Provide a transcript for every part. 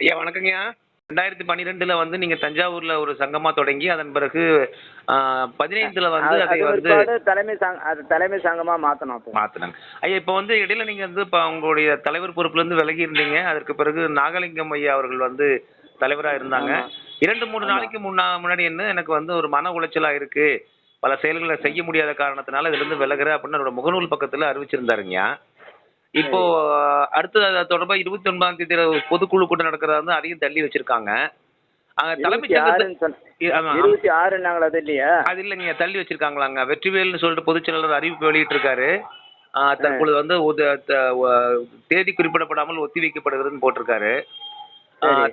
ஐயா வணக்கங்கய்யா. ரெண்டாயிரத்தி பன்னிரெண்டுல வந்து நீங்க தஞ்சாவூர்ல ஒரு சங்கமா தொடங்கி அதன் பிறகு ஆஹ், பதினைந்துல வந்து அது- வந்து தலைமை அது தலைமை சங்கமா மாத்தணும் மாத்தினாங்க ஐயா இப்போ வந்து இடையில நீங்க வந்து இப்போ உங்களுடைய தலைவர் பொறுப்புல இருந்து விலகி இருந்தீங்க. அதற்கு பிறகு நாகலிங்கம் ஐயா அவர்கள் வந்து தலைவரா இருந்தாங்க. இரண்டு மூணு நாளைக்கு முன்னா முன்னாடி என்ன எனக்கு வந்து ஒரு மன உளைச்சலா இருக்கு. பல செயல்களை செய்ய முடியாத காரணத்தினால இதுல இருந்து விலகுறேன் அப்படின்னு முகநூல் பக்கத்துல அறிவிச்சிருந்தாருங்க இப்போ அடுத்து தொடர்பா இருபத்தி ஒன்பதாம் தேதி பொதுக்குழு கூட்டம் நடக்கிறதா வந்து அதையும் தள்ளி வச்சிருக்காங்க. இருபத்தி ஆறுன்னாங்களா அது இல்லையா? அது இல்லைங்க தள்ளி வச்சிருக்காங்களாங்க. வெற்றிவேல்னு சொல்லிட்டு பொதுச் செயலாளர் அறிவிப்பு வெளியிட்டு இருக்காரு தற்பொழுது வந்து தேதி குறிப்பிடப்படாமல் ஒத்தி வைக்கப்படுகிறதுன்னு போட்டிருக்காரு.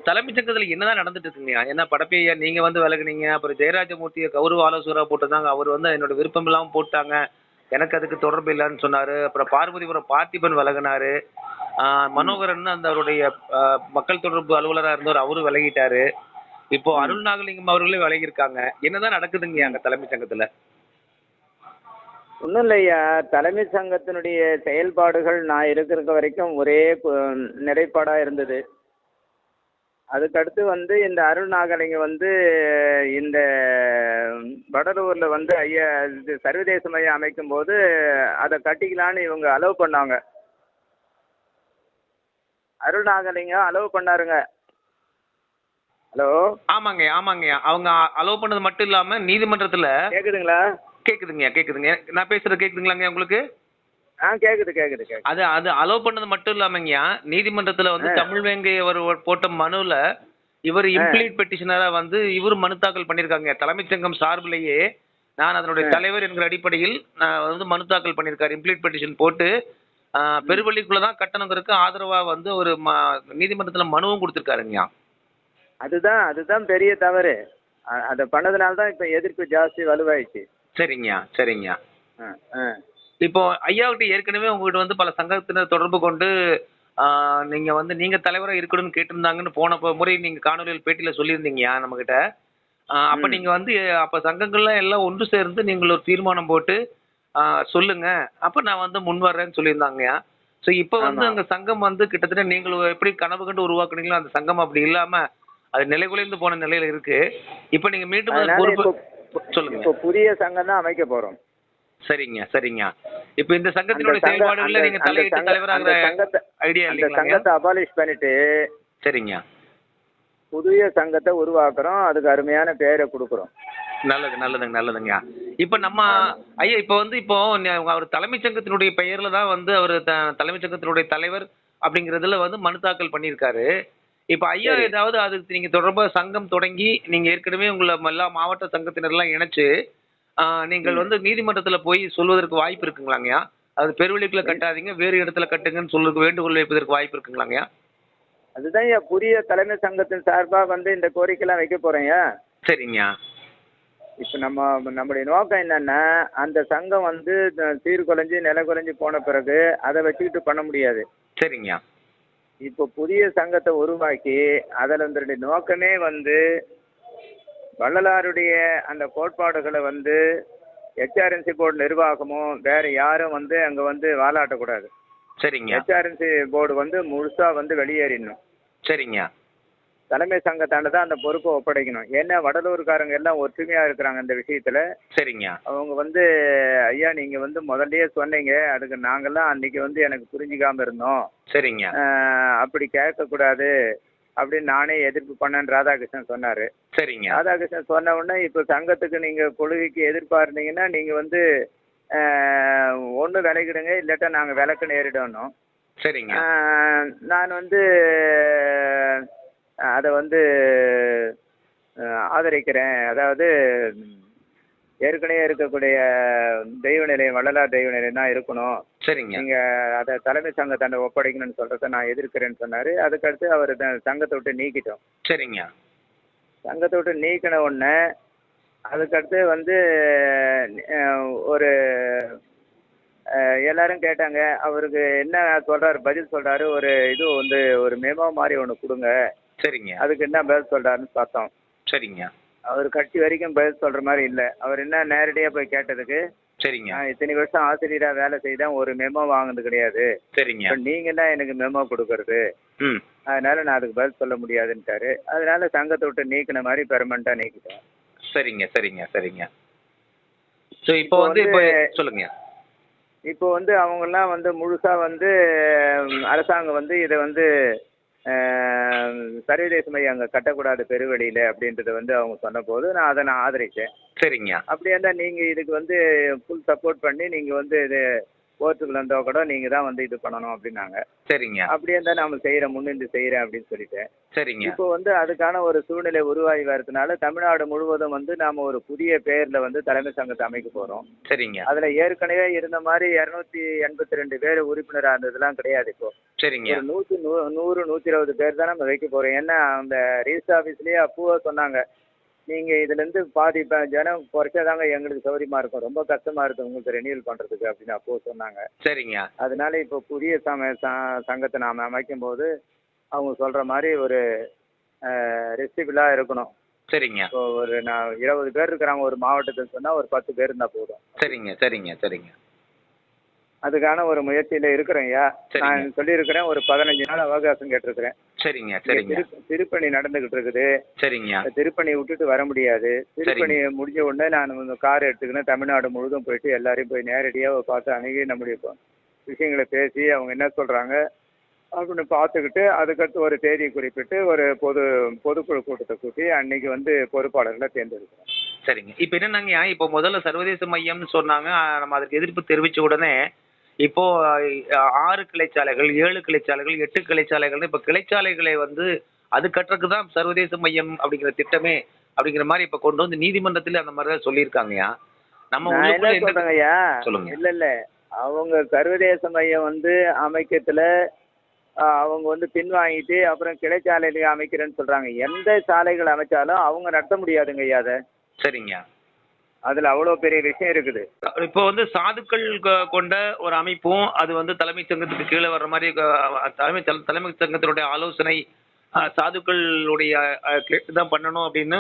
தலைமைச் சங்கத்துல என்னதான் நடந்துட்டு இருக்குங்க? ஏன்னா படப்பையா நீங்க வந்து விலகுனீங்க. அப்புறம் ஜெயராஜமூர்த்தியை கௌரவ ஆலோசகரா போட்டிருந்தாங்க. அவர் வந்து என்னோட விருப்பம் இல்லாம போட்டாங்க. எனக்கு அதுக்கு தொடர்பு இல்லைன்னு சொன்னாரு. அப்புறம் பார்வதிபுரம் பார்த்திபன் விலகினாரு. மனோகரன் அந்த அவருடைய மக்கள் தொடர்பு அலுவலரா இருந்தவர் அவரும் விலகிட்டாரு. இப்போ அருள் நாகலிங்கம் அவர்களே விலகி இருக்காங்க என்னதான் நடக்குதுங்க அங்க தலைமைச் சங்கத்துல? ஒன்றும் இல்லையா? தலைமை சங்கத்தினுடைய செயல்பாடுகள் நான் இருக்கிற வரைக்கும் ஒரே நிறைப்பாடா இருந்தது. அதுக்கடுத்து வந்து இந்த அருள் நாகலிங்க வந்து இந்த வடலூர்ல வந்து ஐயா இது சர்வதேச மையம் அமைக்கும் போது அதை கட்டிக்கலான்னு இவங்க அலோவ் பண்ணாங்க. அருள் நாகலிங்கம் அலோவ் பண்ணாருங்க. ஹலோ ஆமாங்க ஆமாங்க. அவங்க அலோவ் பண்ணது மட்டும் இல்லாம நீதிமன்றத்துல கேக்குதுங்களா? கேக்குதுங்க கேக்குதுங்க. நான் பேசுறது கேக்குதுங்களாங்க உங்களுக்கு? ஆ கேக்குது கேக்குது கேக்குது. அது அது அலோவ் பண்ணது மட்டும் இல்லாமங்கய்யா நீதிமன்றத்துல வந்து தமிழ் வேங்கை அவர் போட்ட மனுல இவர் இம்ப்ளீட் பெட்டிஷனரா வந்து இவர் மனு தாக்கல் பண்ணிருக்காங்க. தலைமைச் சங்கம் சார்பிலேயே நான் அதனுடைய தலைவர் என்கிற அடிப்படையில் நான் வந்து மனு தாக்கல் பண்ணியிருக்காரு இம்ப்ளீட் பெட்டிஷன் போட்டு ஆஹ், பெருவள்ளிக்குள்ள தான் கட்டணங்கிறதுக்கு ஆதரவா வந்து ஒரு ம- நீதிமன்றத்துல மனுவும் கொடுத்திருக்காருங்கய்யா. அதுதான் அதுதான் பெரிய தவறு. அதை பண்ணதுனால தான் இப்போ எதிர்ப்பு ஜாஸ்தி வலுவாயிடுச்சு சரிங்கய்யா சரிங்கய்யா. ஆ ஆ. இப்போ ஐயாவிட்ட ஏற்கனவே உங்ககிட்ட வந்து பல சங்கத்தினர் தொடர்பு கொண்டு நீங்க வந்து நீங்க தலைவரா இருக்கணும்னு கேட்டிருந்தாங்கன்னு போன முறை நீங்க காணொலியில் பேட்டியில சொல்லியிருந்தீங்கயா நம்ம கிட்ட அப்ப. நீங்க வந்து அப்ப சங்கங்கள்லாம் எல்லாம் ஒன்று சேர்ந்து நீங்கள் ஒரு தீர்மானம் போட்டு சொல்லுங்க. அப்ப நான் வந்து முன் வர்றேன்னு சொல்லியிருந்தாங்கய்யா ஸோ இப்போ வந்து. அங்க சங்கம் வந்து கிட்டத்தட்ட நீங்கள் எப்படி கனவு கண்டு உருவாக்குனீங்களோ அந்த சங்கம் அப்படி இல்லாம அது நிலைகுலைந்து போன நிலையில இருக்கு. இப்போ நீங்க மீண்டும் பொறுப்பு சொல்லுங்க. இப்போ புதிய சங்கம் தான் அமைக்க போறோம். சரிங்க சரிங்க. இப்போ இந்த சங்கத்தினுடைய சங்க- செயல்பாடுகள்ல நீங்க தலையிட்டு தலைவராகிற ஐடியா அந்த சங்கத்தை அபாலிஷ் பண்ணிட்டு சரிங்க. புதிய சங்கத்தை உருவாக்குறோம். அதுக்கு அருமையான பேரை கொடுக்குறோம். நல்லது நல்லதுங்க நல்லதுங்க. இப்போ நம்ம ஐயா இப்போ வந்து இப்போ அவர் தலைமைச் சங்கத்தினுடைய பெயர்ல தான் வந்து அவர் த- தலைமைச் சங்கத்தினுடைய தலைவர் அப்படிங்கிறதுல வந்து மனு தாக்கல் பண்ணியிருக்காரு. இப்போ ஐயா. ஏதாவது அதுக்கு நீங்க தொடர்பா சங்கம் தொடங்கி நீங்க ஏற்கனவே உங்களை எல்லா மாவட்ட சங்கத்தினர்லாம் இணைச்சு ஆ, நீங்கள் வந்து நீதிமன்றத்துல போய் சொல்வதற்கு வாய்ப்பு இருக்குங்களாங்கய்யா? அது பெருவெளிக்குள்ள கட்டாதீங்க வேறு இடத்துல கட்டுங்கன்னு சொல்றதுக்கு வேண்டுகோள் வைப்பதற்கு வாய்ப்பு இருக்குங்களாங்கய்யா? அதுதான் ஐயா புதிய தலைமை சங்கத்தின் சார்பா வந்து இந்த கோரிக்கைலாம் வைக்க போறேன்யா. சரிங்க இப்போ நம்ம நம்முடைய நோக்கம் என்னன்னா அந்த சங்கம் வந்து சீர்குலைஞ்சு நில குலைஞ்சு போன பிறகு அதை வச்சுக்கிட்டு பண்ண முடியாது. சரிங்க இப்போ புதிய சங்கத்தை உருவாக்கி அதில் நோக்கமே வந்து வள்ளலாருடைய அந்த கோட்பாடுகளை வந்து ஹெச்ஆர்என்சி போர்டு நிர்வாகமும் வேற யாரும் வந்து அங்கே வந்து வாலாட்டக்கூடாது. சரிங்க. ஹெச்ஆர்என்சி போர்டு வந்து முழுசா வந்து வெளியேறிடணும். சரிங்க. தலைமை சங்கத்தாண்ட தான் அந்த பொறுப்பை ஒப்படைக்கணும். ஏன்னா வடலூர்காரங்க எல்லாம் ஒற்றுமையா இருக்கிறாங்க இந்த விஷயத்துல. சரிங்க. அவங்க வந்து ஐயா நீங்க வந்து முதல்லயே சொன்னீங்க. அதுக்கு நாங்கெல்லாம் அன்னைக்கு வந்து எனக்கு புரிஞ்சுக்காம இருந்தோம். சரிங்க. அப்படி கேட்கக்கூடாது. அப்படின்னு நானே எதிர்ப்பு பண்ணேன்னு ராதாகிருஷ்ணன் சொன்னாரு. சரிங்க. ராதாகிருஷ்ணன் சொன்ன உடனே இப்போ சங்கத்துக்கு நீங்க கொள்கைக்கு எதிர்ப்பா இருந்தீங்கன்னா நீங்க வந்து ஒன்று விலகிடுங்க இல்லாட்டா நாங்கள் விளக்கு நேரிடணும். சரிங்க. நான் வந்து அதை வந்து ஆதரிக்கிறேன். அதாவது ஏற்கனவே இருக்கக்கூடிய தெய்வ நிலையம் வள்ளலார் தெய்வ நிலையம் தான் இருக்கணும். சரிங்க. நீங்க அதை தலைமை சங்கத்தாண்ட ஒப்படைக்கணும்னு சொல்றத நான் எதிர்க்கிறேன்னு சொன்னாரு. அதுக்கடுத்து அவர் சங்கத்தை விட்டு நீக்கிட்டோம். சரிங்க. சங்கத்தை விட்டு நீக்கின உடனே அதுக்கடுத்து வந்து ஒரு எல்லாரும் கேட்டாங்க அவருக்கு என்ன சொல்றாரு பதில் சொல்றாரு ஒரு இது வந்து ஒரு மெமோ மாதிரி ஒன்று கொடுங்க. சரிங்க. அதுக்கு என்ன பதில் சொல்றாருன்னு பார்த்தோம். சரிங்க. அவர் கட்சி வரைக்கும் பதில் சொல்ற மாதிரி இல்லை. அவர் என்ன நேரடியாக போய் கேட்டதுக்கு சரிங்க. நான் இத்தனை வருஷம் ஆசிரியராக வேலை செய்தேன் ஒரு மெமோ வாங்கினது கிடையாது. சரிங்க. நீங்க தான் எனக்கு மெமோ கொடுக்கறது? ம். அதனால நான் அதுக்கு பதில் சொல்ல முடியாதுன்ட்டாரு. அதனால சங்கத்தை விட்டு நீக்கின மாதிரி பெர்மனண்டா நீக்கிட்டேன். சரிங்க சரிங்க சரிங்க. ஸோ இப்போ வந்து இப்போ சொல்லுங்க. இப்போ வந்து அவங்கெல்லாம் வந்து முழுசா வந்து அரசாங்கம் வந்து இதை வந்து சர்வதேச மையம் அங்கே கட்டக்கூடாது பெருவெளியில் அப்படின்றத வந்து அவங்க சொன்னபோது நான் அதை நான் ஆதரித்தேன். சரிங்க. அப்படியே இருந்தால் நீங்கள் இதுக்கு வந்து ஃபுல் சப்போர்ட் பண்ணி நீங்கள் வந்து இது கோர்ட்டுக்குள்ள இருந்தால் கூட நீங்கள் தான் வந்து இது பண்ணணும் அப்படின்னாங்க. சரிங்க. அப்படியே இருந்தால் நான் செய்கிறேன் முன்னின்று செய்கிறேன் அப்படின்னு சொல்லிட்டேன் சரிங்க. இப்போ வந்து அதுக்கான ஒரு சூழ்நிலை உருவாகி வரதுனால தமிழ்நாடு முழுவதும் வந்து நாம ஒரு புதிய பெயர்ல வந்து தலைமை சங்கத்தை அமைக்க போறோம். சரிங்க. அதுல ஏற்கனவே இருந்த மாதிரி இருநூத்தி எண்பத்தி ரெண்டு பேர் உறுப்பினராக இருந்ததுலாம் கிடையாது இப்போ. சரிங்க. ஒரு நூ- நூறு நூத்தி இருபது பேர் தான் நம்ம வைக்க போறோம். ஏன்னா அந்த ரிஜிஸ்டர் ஆபீஸ்லயே அப்பூவா சொன்னாங்க. நீங்க இதுல இருந்து பாதி ப- ஜனம் குறைச்சாதாங்க எங்களுக்கு சௌரியமா இருக்கும். ரொம்ப கஷ்டமா இருக்கு உங்களுக்கு ரெனியூல் பண்றதுக்கு அப்படின்னு அப்போ சொன்னாங்க. சரிங்க. அதனால இப்போ புதிய சம ச- சங்கத்தை நாம் அமைக்கும் போது அவங்க சொல்ற மாதிரி ஒரு ரெசிபிளாக இருக்கணும். சரிங்க. இப்போ ஒரு நான் இருபது பேர் இருக்கிறாங்க ஒரு மாவட்டத்தில் சொன்னால் ஒரு பத்து பேர் இருந்தால் போதும். சரிங்க சரிங்க சரிங்க. அதுக்கான ஒரு முயற்சியில் இருக்கிறேன் ஐயா. நான் சொல்லியிருக்கிறேன் ஒரு பதினஞ்சு நாள் அவகாசம் கேட்டிருக்கிறேன். சரிங்க சரிங்க. திரு- திருப்பணி நடந்துகிட்டு இருக்குது. சரிங்க. திருப்பணி விட்டுட்டு வர முடியாது. திருப்பணி முடிஞ்ச உடனே நான் கார் எடுத்துக்கின்னு தமிழ்நாடு முழுதும் போயிட்டு எல்லாரையும் போய் நேரடியாக பார்த்து அணுகி நம்முடைய விஷயங்களை பேசி அவங்க என்ன சொல்கிறாங்க அப்படின்னு பார்த்துக்கிட்டு அதுக்கடுத்து ஒரு தேதியை குறிப்பிட்டு ஒரு பொது பொதுக்குழு கூட்டத்தை கூட்டி அன்னைக்கு வந்து பொறுப்பாளர்களை தேர்ந்தெடுக்கிறோம் சரிங்க. இப்போ என்னன்னாங்கய்யா இப்போ முதல்ல சர்வதேச மையம்னு சொன்னாங்க. நம்ம அதுக்கு எதிர்ப்பு தெரிவிச்ச உடனே இப்போ ஆறு கிளைச்சாலைகள் ஏழு கிளைச்சாலைகள் எட்டு கிளைச்சாலைகள் இப்போ கிளைச்சாலைகளை வந்து அது கட்டுறதுக்கு தான் சர்வதேச மையம் அப்படிங்கிற திட்டமே அப்படிங்கிற மாதிரி இப்போ கொண்டு வந்து நீதிமன்றத்தில் அந்த மாதிரி தான் சொல்லியிருக்காங்கய்யா. நம்ம என்ன உள்ளுக்குள்ள என்ன சொல்றேங்க ஐயா சொல்லுங்க. இல்ல இல்ல. அவங்க சர்வதேச மையம் வந்து அமைக்கிறதுல அவங்க வந்து பின்வாங்கிட்டு அப்புறம் கிளைச்சாலையில அமைக்கிறேன்னு சொல்றாங்க. எந்த சாலைகள் அமைச்சாலும் அவங்க நடத்த முடியாதுங்க ஐயா அதை. சரிங்க அதுல அவ்வளவு பெரிய விஷயம் இருக்குது. இப்போ வந்து சாதுக்கள் கொண்ட ஒரு அமைப்பும் அது வந்து தலைமைச் சங்கத்துக்கு கீழே வர்ற மாதிரி தலைமை தல- தலைமை சங்கத்தினுடைய ஆலோசனை சாதுக்களுடைய கேட்டு தான் பண்ணணும் அப்படின்னு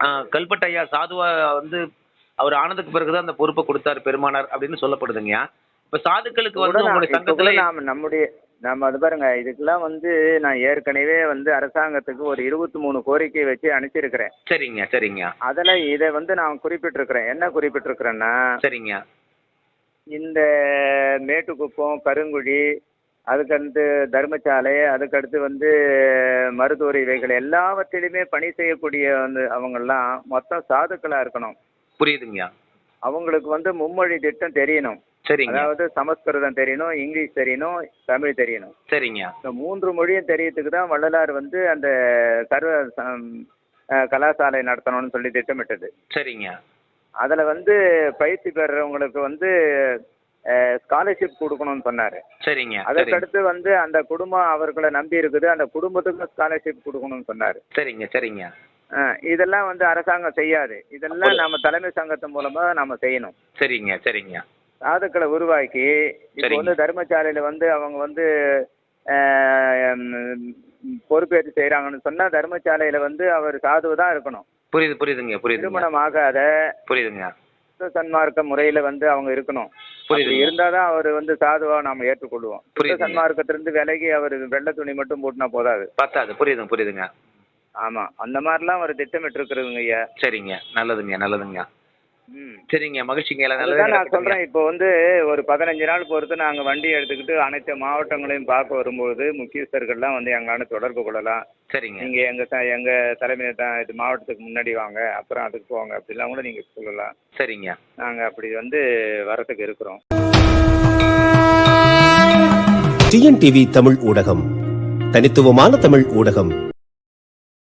அஹ், கல்பட்டு ஐயா சாதுவா வந்து அவர் ஆனதுக்கு பிறகுதான் அந்த பொறுப்பை கொடுத்தாரு பெருமானார் அப்படின்னு சொல்லப்படுதுங்கய்யா. இப்ப சாதுக்களுக்கு வந்து உங்களுடைய சங்கத்துல நாம நம்முடைய நம்ம அது பாருங்க இதுக்கெல்லாம் வந்து நான் ஏற்கனவே வந்து அரசாங்கத்துக்கு ஒரு இருபத்தி மூணு கோரிக்கை வச்சு அனுப்பிச்சிருக்கிறேன் சரிங்க சரிங்க. அதுல இதை வந்து நான் குறிப்பிட்டிருக்கிறேன். என்ன குறிப்பிட்டிருக்கிறேன்னா சரிங்க. இந்த மேட்டுக்குப்பம் கருங்குழி அதுக்கடுத்து தர்மசாலை அதுக்கடுத்து வந்து மருத்துவ இவைகள் எல்லாவற்றிலுமே பணி செய்யக்கூடிய வந்து அவங்கெல்லாம் மொத்தம் சாதுக்களா இருக்கணும். புரியுதுங்கய்யா அவங்களுக்கு வந்து மும்மொழி திட்டம் தெரியணும். சரிங்க. அதாவது சமஸ்கிருதம் தெரியணும் இங்கிலீஷ் தெரியணும் தமிழ் தெரியணும். சரிங்க. இந்த மூன்று மொழியும் தெரியறதுக்கு தான் வள்ளலார் வந்து அந்த சர்வ கலாசாலை நடத்தணும்னு சொல்லி திட்டமிட்டது. சரிங்க. அதில் வந்து பயிற்சி பெறுறவங்களுக்கு வந்து ஸ்காலர்ஷிப் கொடுக்கணும்னு சொன்னார். சரிங்க அதற்கடுத்து வந்து அந்த குடும்பம் அவர்களை நம்பி இருக்குது அந்த குடும்பத்துக்கும் ஸ்காலர்ஷிப் கொடுக்கணும்னு சொன்னார். சரிங்க சரிங்க. இதெல்லாம் வந்து அரசாங்கம் செய்யாது. இதெல்லாம் நம்ம தலைமை சங்கத்து மூலமா நாம செய்யணும். சரிங்க சரிங்க. சாதுக்களை உருவாக்கி இப்போ. வந்து தர்மசாலையில வந்து அவங்க வந்து பொறுப்பேற்று செய்றாங்கன்னு சொன்னா தர்மசாலையில வந்து அவர் சாதுவு தான் இருக்கணும். புரியுது புரியுதுங்க புரியுதுங்க. திருமணம் ஆகாத புரியுதுங்க. சன்மார்க்க முறையில வந்து அவங்க இருக்கணும். புரியுதுங்க. இருந்தாதான் அவர் வந்து சாதுவா நாம ஏற்றுக்கொள்வோம். புரியுதுங்க. சன்மார்க்கத்திலிருந்து விலகி அவர் வெள்ளை துணி மட்டும் போட்டுனா போதாது. பத்தாது புரியுதுங்க புரியுதுங்க. ஆமா அந்த மாதிரிலாம் ஒரு திட்டமிட்டு இருக்கிறதுங்க ஐயா. சரிங்க நல்லதுங்க நல்லதுங்க. சரிங்க மகிழ்ச்சிங்க. எல்லாம் நான் சொல்றேன். இப்போ வந்து ஒரு பதினஞ்சு நாள் பொறுத்து நாங்க வண்டி எடுத்துக்கிட்டு அனைத்து மாவட்டங்களையும் பார்க்க வரும்போது முக்கியஸ்தர்கள்லாம் வந்து எங்களான தொடர்பு கொள்ளலாம். சரிங்க. நீங்க எங்க த- எங்க தலைமை தான் இது மாவட்டத்துக்கு முன்னாடி வாங்க அப்புறம் அதுக்கு போங்க அப்படிலாம் கூட நீங்க சொல்லலாம். சரிங்க. நாங்க அப்படி வந்து வரத்துக்கு இருக்கிறோம். டிஎன்டிவி தமிழ் ஊடகம். தனித்துவமான தமிழ் ஊடகம்.